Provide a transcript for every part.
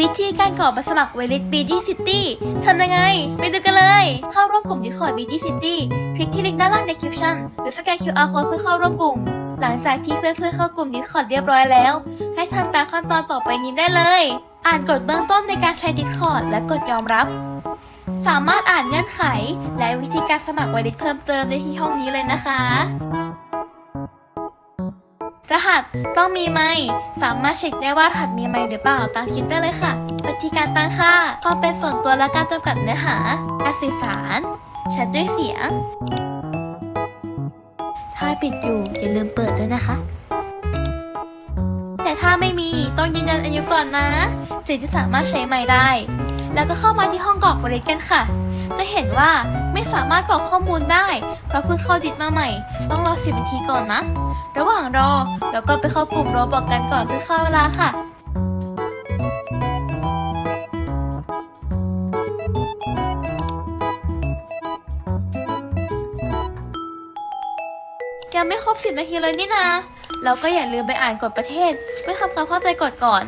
วิธีการก่อบัตรสมัครเวลิตบีดี้ซิตี้ทำยังไง ไปดูกันเลย เข้าร่วมกลุ่มดิสคอร์ดบีดี้ซิตี้คลิกที่ลิงก์ด้านล่างในคลิปชั่นหรือสแกน QR code เพื่อเข้าร่วมกลุ่ม หลังจากที่เพื่อนๆเข้ากลุ่มดิสคอร์ดเรียบร้อยแล้ว ให้ทำตามขั้นตอนต่อไปนี้ได้เลย อ่านกฎเบื้องต้นในการใช้ดิสคอร์ดและกดยอมรับ สามารถอ่านเงื่อนไข และวิธีการสมัครไวลิตเพิ่มเติมได้ที่ห้องนี้เลยนะคะ รหัสต้องมีไหม สามารถเช็คได้ว่ารหัสมีไหมหรือเปล่าตามคลิปได้เลยค่ะวิธีการตั้งค่าความเป็นส่วนตัวและการจำกัดเนื้อหาการสื่อสารแชทด้วยเสียง ถ้าปิดอยู่อย่าลืมเปิดด้วยนะคะ แต่ถ้าไม่มีต้องยืนยันอายุก่อนนะ ถึงจะสามารถใช้ไม้ได้ แล้วก็เข้ามาที่ห้องกรอกบริกันค่ะ จะเห็นว่าไม่สามารถกรอกข้อมูลได้ เพราะเพิ่งเข้าดิสมาใหม่ ต้องรอสิบนาทีก่อนนะ ระหว่างรอแล้วก็ไปเข้ากลุ่มโรบอกกันก่อนเพื่อเข้าเวลาค่ะยังไม่ครบสิบนาทีเลยนี่นาเราก็อย่าลืมไปอ่านกฎประเทศเพื่อทำความเข้าใจกฎก่อน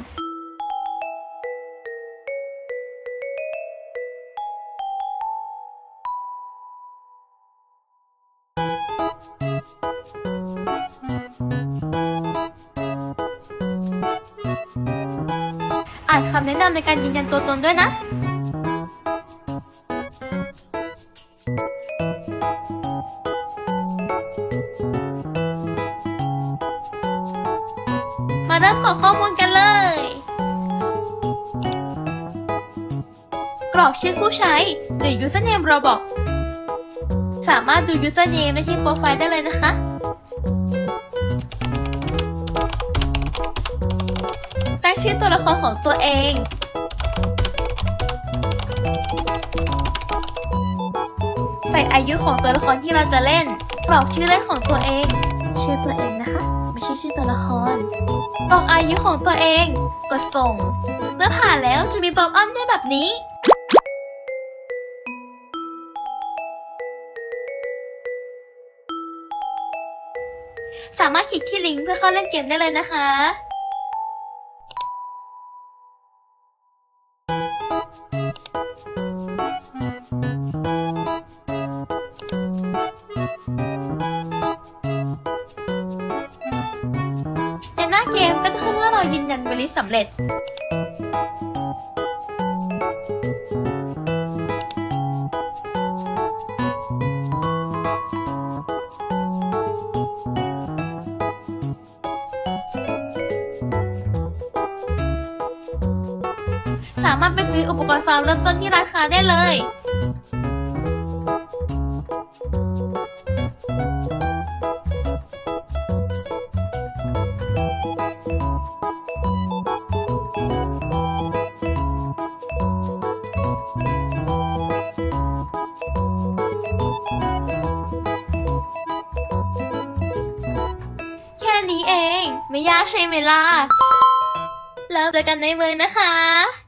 อ่านคำแนะนำในการยืนยันตัวตนด้วยนะ มาเริ่มกรอกข้อมูลกันเลย กรอกชื่อผู้ใช้หรือ username Roblox สามารถดู username ได้ที่โปรไฟล์ได้เลยนะคะ ตั้งชื่อตัวละครของตัวเอง ใส่อายุของตัวละครที่เราจะเล่น กรอกชื่อเล่นของตัวเอง ชื่อตัวเองนะคะ ไม่ใช่ชื่อตัวละครกรอกอายุของตัวเอง กดส่ง เมื่อผ่านแล้วจะมีป๊อปอัพได้แบบนี้ สามารถคลิกที่ลิงก์เพื่อเข้าเล่นเกมได้เลยนะคะในหน้าเกมก็จะขึ้นว่าเรายืนยันบริสำเร็จ สามารถไปซื้ออุปกรณ์ฟาร์มเริ่มต้นที่ร้านค้าได้เลย แค่นี้เอง ไม่ยากใช่ไหมล่ะแล้วเจอกันในเมืองนะคะ